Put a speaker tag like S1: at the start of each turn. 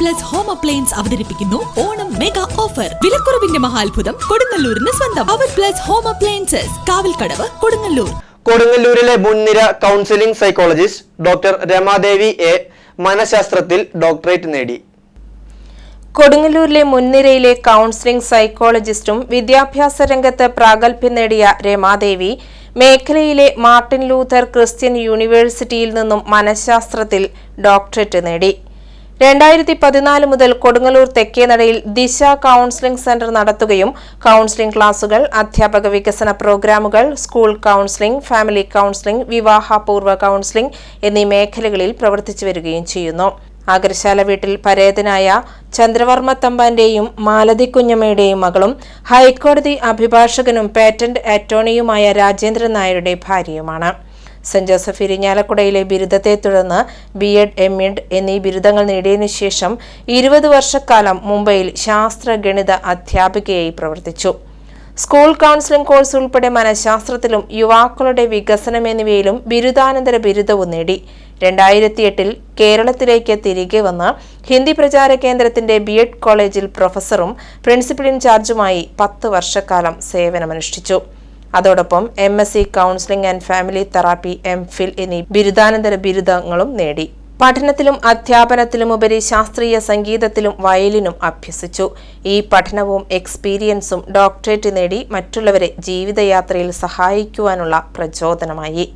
S1: Plus home appliance അവതരിപ്പിക്കുന്നു Onam mega offer വിലക്കുറവിന്റെ മഹാത്ഭുതം കൊടുങ്ങല്ലൂരിന് സ്വന്തം. Our plus home appliances Kavalkadavu Kodungallur.
S2: കൊടുങ്ങല്ലൂരിലെ മുൻനിര counselling psychologist doctor Ramadevi A മനഃശാസ്ത്രത്തിൽ doctorate നേടി.
S3: കൊടുങ്ങല്ലൂരിലെ മുൻനിരയിലെ കൗൺസിലിംഗ് സൈക്കോളജിസ്റ്റും വിദ്യാഭ്യാസ രംഗത്ത് പ്രാഗൽഭ്യം നേടിയ രമാദേവി മേഖലയിലെ മാർട്ടിൻ ലൂഥർ ക്രിസ്ത്യൻ യൂണിവേഴ്സിറ്റിയിൽ നിന്നും മനഃശാസ്ത്രത്തിൽ ഡോക്ടറേറ്റ് നേടി. രണ്ടായിരത്തി പതിനാല് മുതൽ കൊടുങ്ങല്ലൂർ തെക്കേനടയിൽ ദിശ കൗൺസിലിംഗ് സെന്റർ നടത്തുകയും കൗൺസിലിംഗ് ക്ലാസുകൾ അധ്യാപക വികസന പ്രോഗ്രാമുകൾ സ്കൂൾ കൗൺസിലിംഗ് ഫാമിലി കൗൺസിലിംഗ് വിവാഹപൂർവ കൗൺസിലിംഗ് എന്നീ മേഖലകളിൽ പ്രവർത്തിച്ചു വരികയും ചെയ്യുന്നു. ആഗ്രശാല വീട്ടിൽ പരേതനായ ചന്ദ്രവർമ്മ തമ്പാന്റെയും മാലതി കുഞ്ഞമ്മയുടെയും മകളും ഹൈക്കോടതി അഭിഭാഷകനും പേറ്റന്റ് അറ്റോർണിയുമായ രാജേന്ദ്രൻ നായരുടെ ഭാര്യയുമാണ്. സെന്റ് ജോസഫ് ഇരിഞ്ഞാലക്കുടയിലെ ബിരുദത്തെ തുടർന്ന് ബി എഡ് എം എഡ് എന്നീ ബിരുദങ്ങൾ നേടിയതിനു ശേഷം ഇരുപത് വർഷക്കാലം മുംബൈയിൽ ശാസ്ത്ര ഗണിത അധ്യാപികയായി പ്രവർത്തിച്ചു. സ്കൂൾ കൗൺസിലിംഗ് കോഴ്സ് ഉൾപ്പെടെ മനഃശാസ്ത്രത്തിലും യുവാക്കളുടെ വികസനം എന്നിവയിലും ബിരുദാനന്തര ബിരുദവും നേടി. രണ്ടായിരത്തി എട്ടിൽ കേരളത്തിലേക്ക് തിരികെ വന്ന് ഹിന്ദി പ്രചാര കേന്ദ്രത്തിന്റെ ബി എഡ് കോളേജിൽ പ്രൊഫസറും പ്രിൻസിപ്പൽ ഇൻചാർജുമായി പത്ത് വർഷക്കാലം സേവനമനുഷ്ഠിച്ചു. അതോടൊപ്പം M S C counselling and family therapy M Phil എന്നീ ബിരുദാനന്തര ബിരുദങ്ങളും നേടി. പഠനത്തിലും അധ്യാപനത്തിലുമുപരി ശാസ്ത്രീയ സംഗീതത്തിലും വയലിനും അഭ്യസിച്ചു. ഈ പഠനവും എക്സ്പീരിയൻസും ഡോക്ടറേറ്റ് നേടി മറ്റുള്ളവരെ ജീവിതയാത്രയിൽ സഹായിക്കുവാനുള്ള പ്രചോദനമായി.